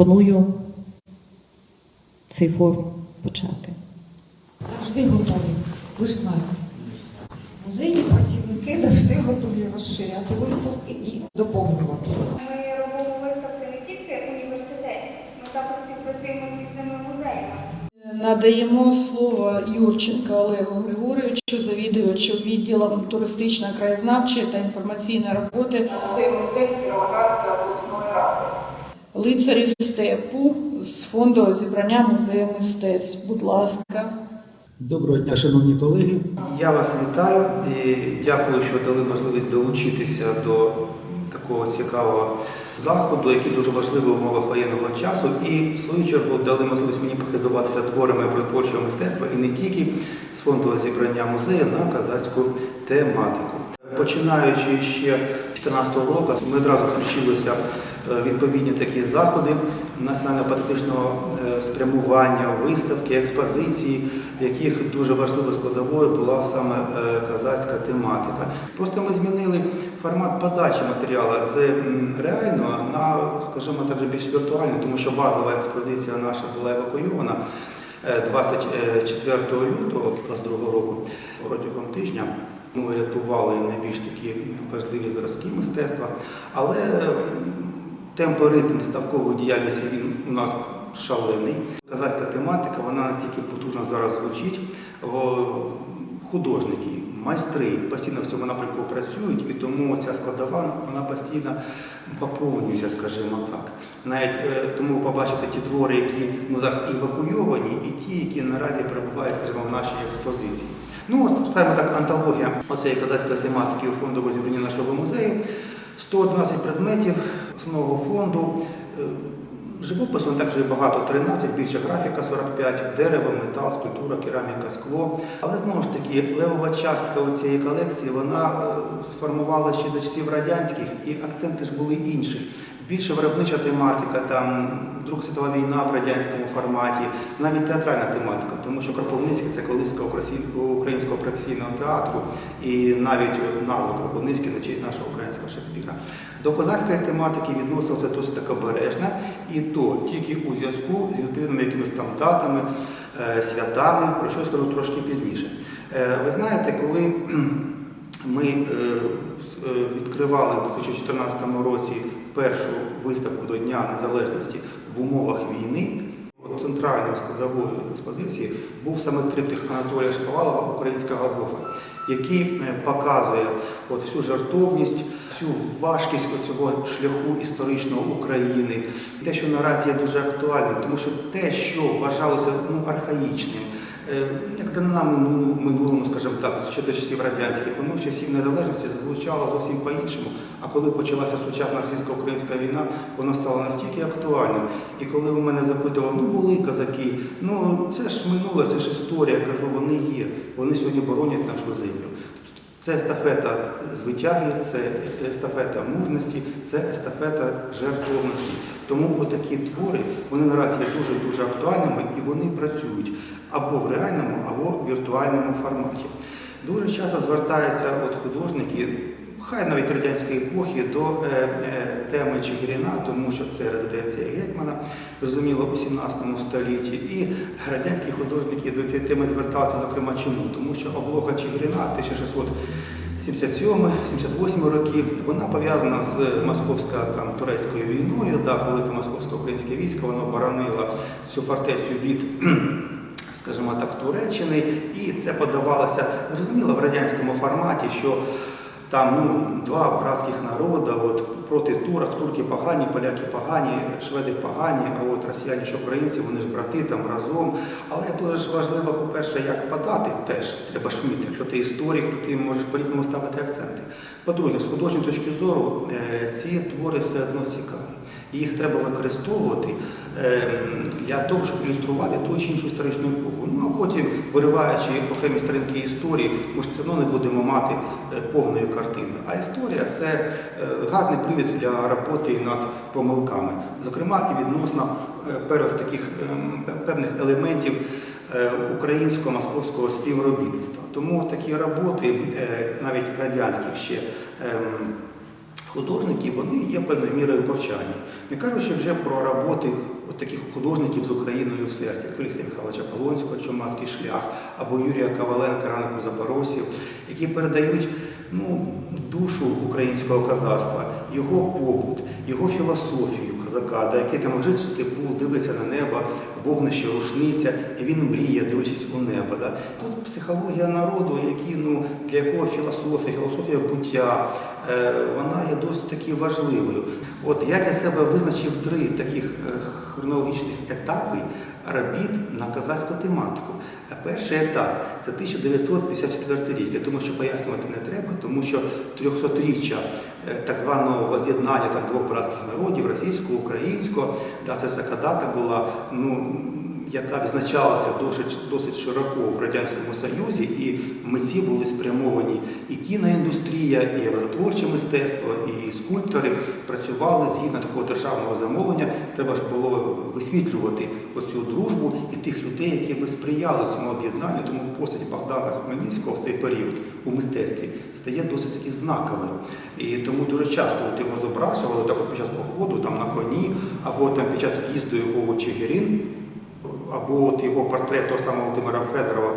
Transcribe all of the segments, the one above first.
пропоную цей форум почати. Завжди готові. Ви ж знаєте. Музейні працівники завжди готові розширяти виставки і доповнювати. Ми робимо виставки не тільки університетські, ми також співпрацюємо з різними музеями. Надаємо слово Юрченка Олегу Григоровичу, завідувачу відділом туристично-краєзнавчої та інформаційної роботи Музей мистецтв Кіровоградської обласної ради. Лицарів степу з фонду зібрання музею мистецтв. Будь ласка. Доброго дня, шановні колеги. Я вас вітаю і дякую, що дали можливість долучитися до такого цікавого заходу, який дуже важливий в умовах воєнного часу. І в свою чергу дали можливість мені похизуватися творами образотворчого мистецтва і не тільки з фондового зібрання музею на казацьку тематику. Починаючи ще з 2014 року, ми одразу включилися відповідні такі заходи національно-патріотичного е, спрямування, виставки, експозиції, в яких дуже важливою складовою була саме е, казацька тематика. Просто ми змінили формат подачі матеріалу з реального на, скажімо так, більш віртуальний, тому що базова експозиція наша була евакуйована. е, 24 лютого 22 року протягом тижня ми рятували найбільш такі важливі зразки мистецтва, але темпи ритм виставкової діяльності він у нас шалений. Казацька тематика, вона настільки потужно зараз звучить. Художники, майстри постійно в цьому напрямку працюють, і тому ця складова вона постійно поповнюється, скажімо так. Навіть е, тому побачите ті твори, які ну, зараз евакуйовані, і ті, які наразі перебувають, скажімо, в нашій експозиції. Ну, скажімо так, антологія оцієї казацької тематики у фондовому зібранні нашого музею. 111 предметів основного фонду. Е, Живопису не так вже багато, 13, більше графіка 45, дерево, метал, скульптура, кераміка, скло. Але знову ж таки, левова частка цієї колекції вона е, сформувала ще за часів радянських, і акценти ж були інші. Більше виробнича тематика, там Друга світова війна в радянському форматі, навіть театральна тематика, тому що Кропивницький це колиска українського професійного театру, і навіть назва Кропивницький на честь нашого українського Шекспіра. До козацької тематики відносилося досить так обережно, і то тільки у зв'язку з відповідними якимись там датами, е, святами, про що я скажу трошки пізніше. Е, Ви знаєте, коли ми е, відкривали в 2014 році першу виставку до Дня Незалежності в умовах війни, центральною складовою експозиції був саме триптих Анатолія Шповалова Українська Голгофа, який е, показує от всю жартовність, всю важкість цього шляху історичного України, те, що наразі є дуже актуальним, тому що те, що вважалося ну, архаїчним, Е, як данина минулому, скажімо так, ще до часів радянських, воно в часів незалежності зазвучало зовсім по-іншому. А коли почалася сучасна російсько-українська війна, воно стало настільки актуальним. І коли у мене запитували, ну були козаки, ну це ж минуле, це ж історія, я кажу, вони є. Вони сьогодні боронять нашу землю. Це естафета звитяги, це естафета мужності, це естафета жертовності. Тому отакі твори вони наразі є дуже дуже актуальними і вони працюють або в реальному, або в віртуальному форматі. Дуже часто звертаються от художники, хай навіть радянської епохи, до е, е, теми Чигирина, тому що це резиденція Гетьмана, зрозуміло, у 17 столітті. І радянські художники до цієї теми зверталися, зокрема, чому? Тому що облога Чигирина 1677-78 роки, вона пов'язана з московсько-турецькою війною, да, коли московсько-українське військо воно боронило цю фортецю від скажімо так, Туреччини, і це подавалося зрозуміло в радянському форматі, що там ну, два братських народи от, проти турок, турки погані, поляки погані, шведи погані, а от росіяни що українці, вони ж брати там разом. Але дуже важливо, по-перше, як подати теж треба шміти. Якщо ти історик, то ти можеш по-різному ставити акценти. По-друге, з художньої точки зору, е, ці твори все одно цікаві. Їх треба використовувати е, для того, щоб ілюструвати ту чи іншу історичну епоху. Ну а потім, вириваючи окремі сторінки історії, ми ж все одно не будемо мати е, повної картини. А історія це е, гарний привід для роботи над помилками, зокрема і відносно певних таких ем, певних елементів українсько-московського співробітництва. Тому такі роботи, е, навіть радянських ще. ем, Художники вони є певною мірою повчальні. Не кажучи вже про роботи от таких художників з Україною в серці, Олексія Михайловича Полонського, Чумацький шлях, або Юрія Коваленка, ранок у Запорожців, які передають ну, душу українського козацтва, його побут, його філософію козака, да, який там лежить в степу, дивиться на небо, вогнище, рушниця, і він мріє, дивлячись у небо. Да. Тут психологія народу, які, ну, для якого філософія, філософія буття, е, вона є досить таки важливою. От я для себе визначив три таких е, хронологічних етапи робіт на казацьку тематику. Перший етап це 1954 рік. Я думаю, що пояснювати не треба, тому що 300-річчя е, так званого воз'єднання двох братських народів, російського, українського, да, це така дата була, ну, яка відзначалася досить, досить широко в Радянському Союзі, і митці були спрямовані і кіноіндустрія, і образотворче мистецтво, і скульптори працювали згідно такого державного замовлення. Треба ж було висвітлювати оцю дружбу і тих людей, які би сприяли цьому об'єднанню. Тому постать Богдана Хмельницького в цей період у мистецтві стає досить таки знаковою. І тому дуже часто от його зображували так під час походу там на коні, або там під час в'їзду його у Чигирин, або от його портрет того самого Володимира Федорова,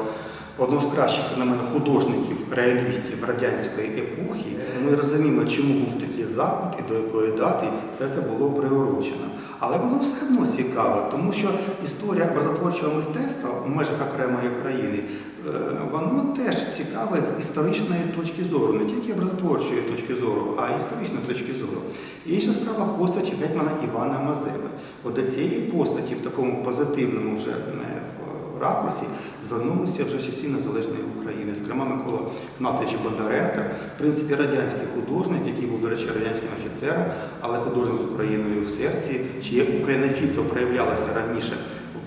одного з кращих на мене художників, реалістів радянської епохи. Ми розуміємо, чому був такий запит і до якої дати все це було приурочено. Але воно все одно цікаве, тому що історія образотворчого мистецтва в межах окремої країни, е, воно теж цікаве з історичної точки зору, не тільки образотворчої точки зору, а й історичної точки зору. Інша справа постаті гетьмана Івана Мазеви. От до цієї постаті в такому позитивному вже е, ракурсі звернулися вже часів незалежної України. Зокрема, Микола Гнатович Бондаренко, в принципі, радянський художник, який був, до речі, радянським офіцером, але художник з Україною в серці, чиє українофіцтво проявлялося раніше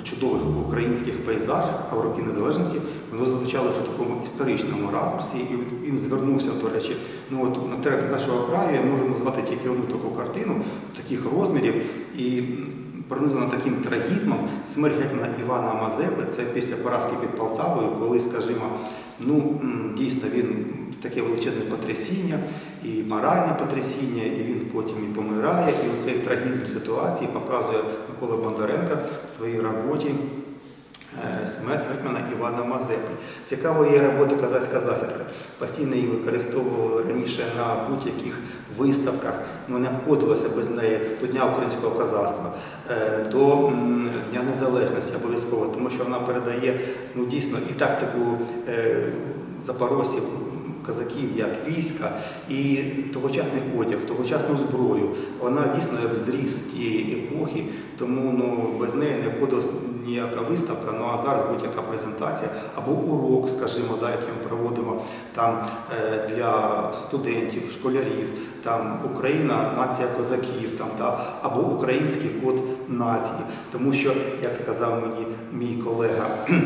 в чудових українських пейзажах, а в роки незалежності воно звучало вже в такому історичному ракурсі, і він звернувся, до речі, ну от на теренах нашого краю я можу назвати тільки одну таку картину таких розмірів і пронизана таким трагізмом смерть гетьмана Івана Мазепи, це після поразки під Полтавою, коли, скажімо, ну дійсно він таке величезне потрясіння, і моральне потрясіння, і він потім і помирає. І оцей трагізм ситуації показує Микола Бондаренко в своїй роботі. Е, Смерть гетьмана Івана Мазепи. Цікава є робота казацька засідка. Постійно її використовували раніше на будь-яких виставках, ну не обходилося без неї до Дня українського козацтва, е, до Дня Незалежності обов'язково, тому що вона передає ну, дійсно і тактику е, запорожців, козаків як війська і тогочасний одяг, тогочасну зброю. Вона дійсно як зріз тієї епохи, тому ну, без неї не обходилась ніяка виставка, ну а зараз будь-яка презентація або урок, скажімо, да, який ми проводимо там е, для студентів, школярів, там Україна, нація козаків, там та або український код нації. Тому що, як сказав мені мій колега.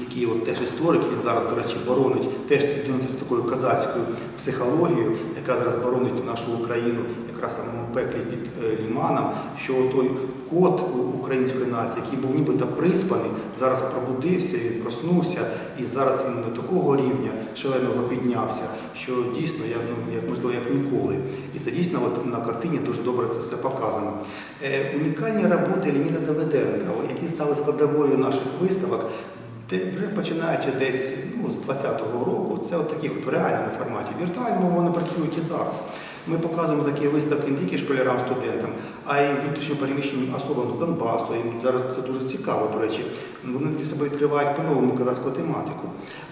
який от теж історик, він зараз, до речі, боронить теж з такою козацькою психологією, яка зараз боронить нашу Україну якраз самому пеклі під е, Ліманом, що той код української нації, який був нібито приспаний, зараз пробудився, він проснувся, і зараз він до такого рівня шаленого піднявся, що дійсно, як, ну, як можливо, як ніколи. І це дійсно от на картині дуже добре це все показано. Е, унікальні роботи Леоніда Давиденка, які стали складовою наших виставок, де вже починаючи десь ну, з 20-го року, це от таких от в реальному форматі. В віртуальному вони працюють і зараз. Ми показуємо такі виставки не тільки школярам, студентам, а й внутрішньо переміщеним особам з Донбасу. І зараз це дуже цікаво, до речі. Вони для себе відкривають по-новому казацьку тематику.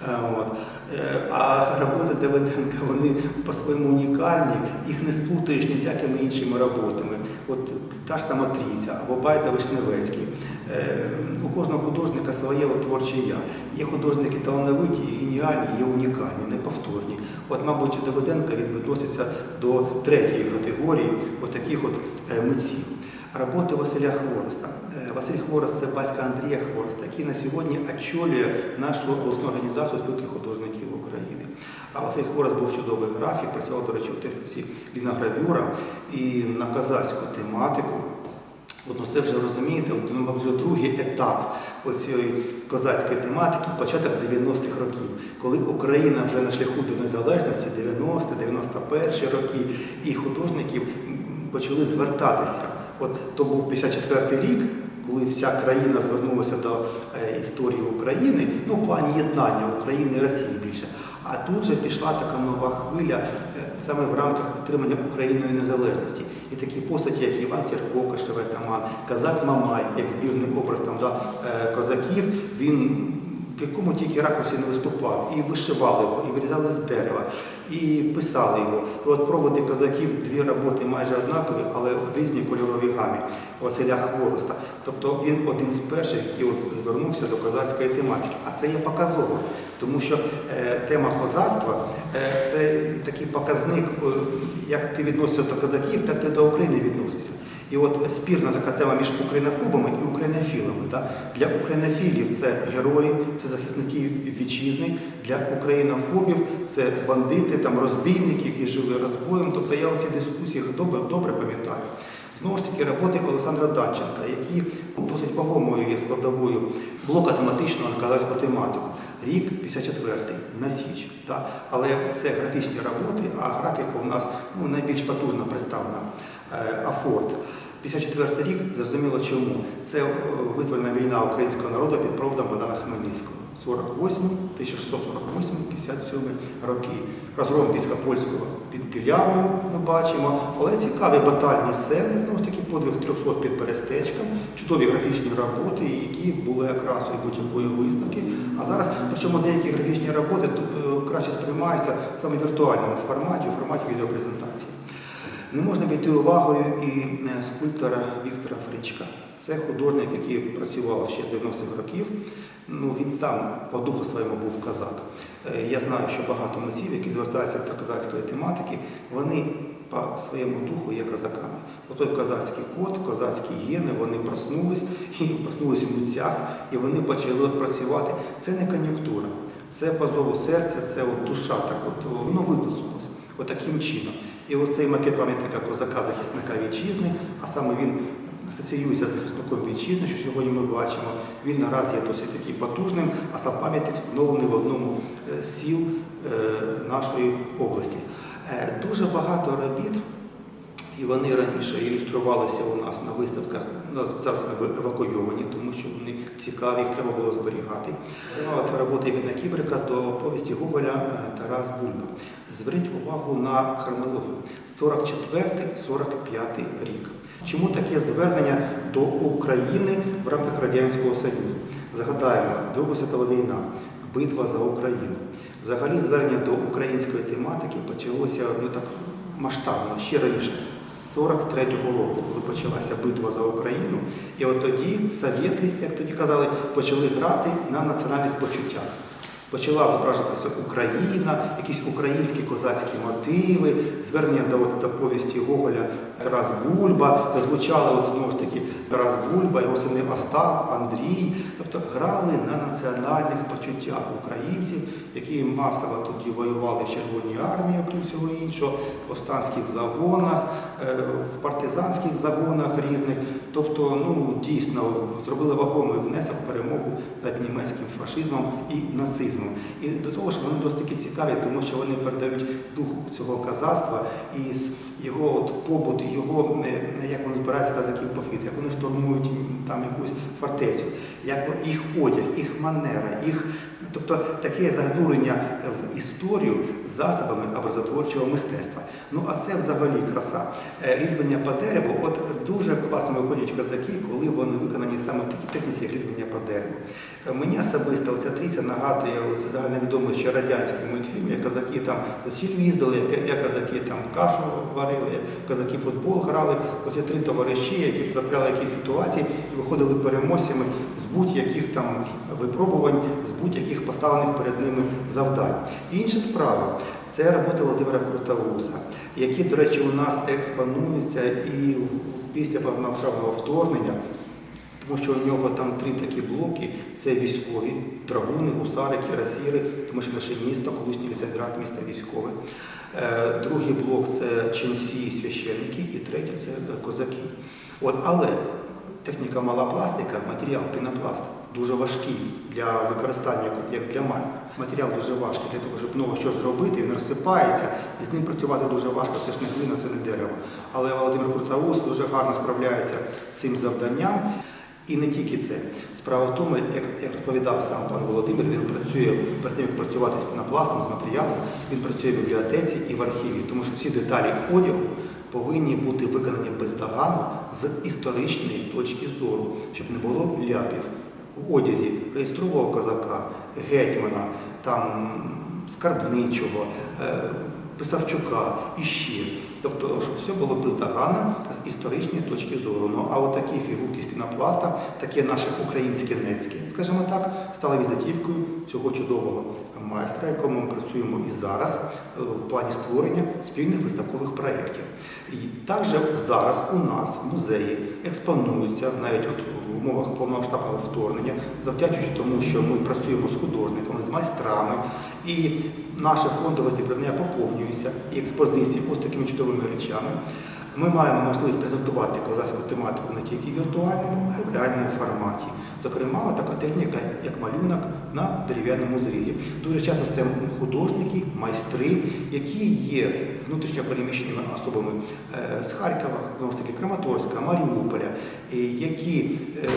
Е, От. Е, А роботи Давиденка, вони по-своєму унікальні, їх не сплутаєш ні з якими іншими роботами. От та ж сама Трійця або Байда Вишневецький. Е, У кожного художника своє творче я. Є художники талановиті, геніальні, є унікальні, неповторні. От, мабуть, Давиденко він відноситься до третьої категорії от таких от е, митців. Роботи Василя Хвороста. Е, Василь Хворост це батько Андрія Хвороста, який на сьогодні очолює нашу обласну організацію спілки художників України. А Василь Хворост був чудовий графік, працював, до речі, у техніці ліногравюра і на казацьку тематику. От, ну, це вже розумієте, от, ну, вже другий етап цієї козацької тематики, початок 90-х років, коли Україна вже на шляху до незалежності, 90-91 роки, і художників почали звертатися. От то був 54-й рік, коли вся країна звернулася до е, історії України, ну в плані єднання України і Росії більше. А тут же пішла така нова хвиля е, саме в рамках отримання Україною незалежності. І такі постаті, як Іван Сірко, Кашеве Таман, Казак Мамай, як збірний образ там, да, е, козаків, він в якому тільки ракурсі не виступав, і вишивали його, і вирізали з дерева, і писали його. І от проводи козаків, дві роботи майже однакові, але в різній кольоровій гамі Василя Хвороста. Тобто він один з перших, який от звернувся до козацької тематики. А це є показово, тому що е, тема козацтва е, це такий показник, е, як ти відносишся до козаків, так ти до України відносишся. І от спірна така тема між українофобами і українофілами. Так? Для українофілів це герої, це захисники вітчизни, для українофобів це бандити, там, розбійники, які жили розбоєм. Тобто я оці дискусії добре, добре пам'ятаю. Знову ж таки, роботи Олександра Данченка, які досить вагомою є складовою блока тематичного на казацьку тематику. Рік 54-й, на Січ. Та? Але це графічні роботи, а графіка у нас ну, найбільш потужно представлена е, Афорт. 54 рік, зрозуміло чому. Це е, визвольна війна українського народу під проводом Богдана Хмельницького. 48, 1648, 57 роки. Розгром війська польського під Пілявою ми бачимо, але цікаві батальні сцени, знову ж таки, подвиг 300 під Перестечком, чудові графічні роботи, які були окрасою будь-якої виставки. А зараз, причому деякі графічні роботи е, краще сприймаються саме в віртуальному форматі, у форматі відеопрезентації. Не можна обійти увагою і е, скульптора Віктора Фричка. Це художник, який працював ще з 90-х років. Ну, він сам по духу своєму був казак. Е, Я знаю, що багато митців, які звертаються до казацької тематики, вони по своєму духу є казаками. Отой козацький код, козацькі гени, вони проснулись і проснулись у митцях, і вони почали працювати. Це не кон'юнктура, це по зову серця, це от душа, так от воно виплеснулося отаким чином. І оцей макет пам'ятника козака захисника вітчизни, а саме він асоціюється з захисником вітчизни, що сьогодні ми бачимо. Він наразі є досить такий потужним, а сам пам'ятник встановлений в одному е, з сіл е, нашої області. Е, Дуже багато робіт, і вони раніше ілюструвалися у нас на виставках. Зараз евакуйовані, тому що вони цікаві, їх треба було зберігати. Ну, От роботи Євгена Кібрика до повісті Гоголя е, Тарас Бульба. Зверніть увагу на хронологію. 44-45 рік. Чому таке звернення до України в рамках Радянського Союзу? Згадаємо, Друга світова війна, битва за Україну. Взагалі звернення до української тематики почалося ну так масштабно ще раніше, з 43-го року, коли почалася битва за Україну. І от тоді совєти, як тоді казали, почали грати на національних почуттях. Почала зображуватися Україна, якісь українські козацькі мотиви, звернення до, до повісті Гоголя Тарас Бульба, зазвучали от, знову ж таки Тарас Бульба, його сини Остап, Андрій. Тобто грали на національних почуттях українців, які масово тоді воювали в Червоній армії, окрім всього іншого, в повстанських загонах, е, в партизанських загонах різних. Тобто, ну дійсно зробили вагомий внесок перемогу над німецьким фашизмом і нацизмом. І до того ж вони досить таки цікаві, тому що вони передають дух цього казацтва і його от побут, його е, як вони збираються казаків похід, як вони штурмують там якусь фортецю, як їх одяг, їх манера, їх, тобто таке занурення в історію засобами образотворчого мистецтва. Ну а це взагалі краса. Е, Різьблення по дереву, от дуже класно виходять казаки, коли вони виконані саме в такій техніці, як різьблення по дереву. Е, Мені особисто оця трійця нагадує загальновідомий ще радянський мультфільм, як казаки там сіль їздили, як, казаки там кашу варили, як казаки футбол грали. Оці три товариші, які потрапляли в якісь ситуації і виходили переможцями з будь-яких там випробувань, з будь-яких поставлених перед ними завдань. Інша справа це робота Володимира Крутоуса, які, до речі, у нас експонуються і після повномасштабного вторгнення. Тому що у нього там три такі блоки: це військові, драгуни, гусари, кірасіри, тому що наше місто, колишній лісезрад, місто військове. Е, Другий блок це ченці, священники, і третій це е, козаки. От, але техніка мала пластика, матеріал пінопласт дуже важкий для використання, як, для майстра. Матеріал дуже важкий для того, щоб ново щось зробити, він розсипається, і з ним працювати дуже важко, це ж не глина, це не дерево. Але Володимир Крутоус дуже гарно справляється з цим завданням. І не тільки це. Справа в тому, як, як розповідав сам пан Володимир, він працює перед тим, як працювати з пінопластом, з матеріалом, він працює в бібліотеці і в архіві, тому що всі деталі одягу повинні бути виконані бездоганно з історичної точки зору, щоб не було ляпів в одязі реєстрового козака, гетьмана, там скарбничого, е, Писарчука і ще. Тобто, щоб все було бездоганно з історичної точки зору. Ну а от такі фігурки з пінопласта, таке наше українське нецьке, скажімо так, стали візитівкою цього чудового майстра, якому ми працюємо і зараз е, в плані створення спільних виставкових проєктів. І також зараз у нас в музеї експонуються навіть от в умовах повномасштабного вторгнення, завдячуючи тому, що ми працюємо з художниками, з майстрами, і наше фондове зібрання поповнюється і експозиції ось такими чудовими речами. Ми маємо можливість презентувати козацьку тематику не тільки в віртуальному, а й в реальному форматі. Зокрема, така техніка, як малюнок на дерев'яному зрізі. Дуже часто це художники, майстри, які є внутрішньо переміщеними особами е, з Харкова, знову ж таки, Краматорська, Маріуполя, які е,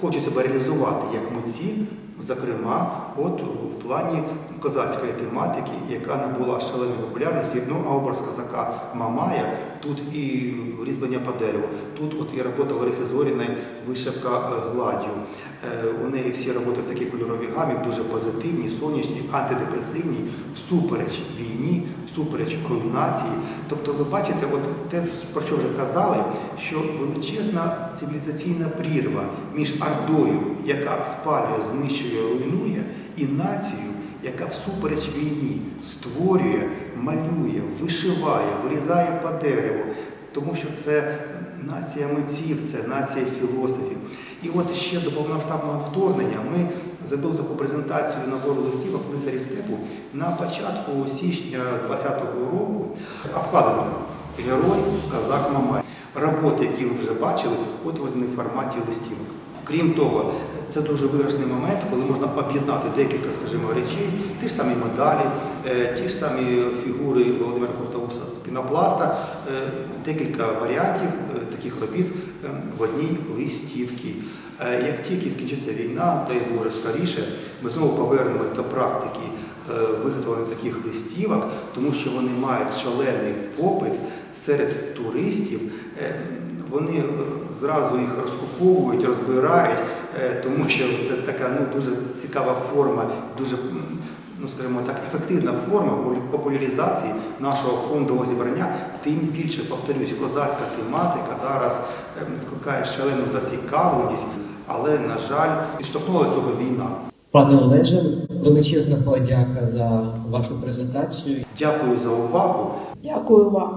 хочуть себе реалізувати як митці, зокрема, от в плані козацької тематики, яка не була шаленої популярності. Ну, а образ козака Мамая, тут і різьблення по дереву, тут от і робота Лариси Зоріної, вишивка гладю. Е, У неї всі роботи в такій кольоровій гамі, дуже позитивні, сонячні, антидепресивні, всупереч війні, всупереч руйнації. Тобто, ви бачите, от те, про що вже казали, що величезна цивілізаційна прірва між ордою, яка спалює, знищує, руйнує, і нацією, яка всупереч війні створює, малює, вишиває, вирізає по дереву, тому що це нація митців, це нація філософів. І от ще до повномасштабного вторгнення ми зробили таку презентацію набору листівок лицарі степу на початку січня 2020 року. Обкладинка Герой, Казак Мамай. Роботи, які ви вже бачили, от вони в форматі листівок. Крім того, це дуже виграшний момент, коли можна об'єднати декілька, скажімо, речей, ті ж самі медалі, е, ті ж самі фігури Володимира Куртауса з пінопласта, е, декілька варіантів е, таких робіт е, в одній листівці. Е, Як тільки скінчиться війна, дай Боже скоріше, ми знову повернемось до практики е, виготовлення таких листівок, тому що вони мають шалений попит серед туристів. Вони зразу їх розкуповують, розбирають, тому що це така ну, дуже цікава форма, дуже, ну скажімо так, ефективна форма попу- популяризації нашого фондового зібрання. Тим більше, повторюсь, козацька тематика зараз е, викликає шалену зацікавленість, але, на жаль, підштовхнула цього війна. Пане Олеже, величезна подяка за вашу презентацію. Дякую за увагу. Дякую вам.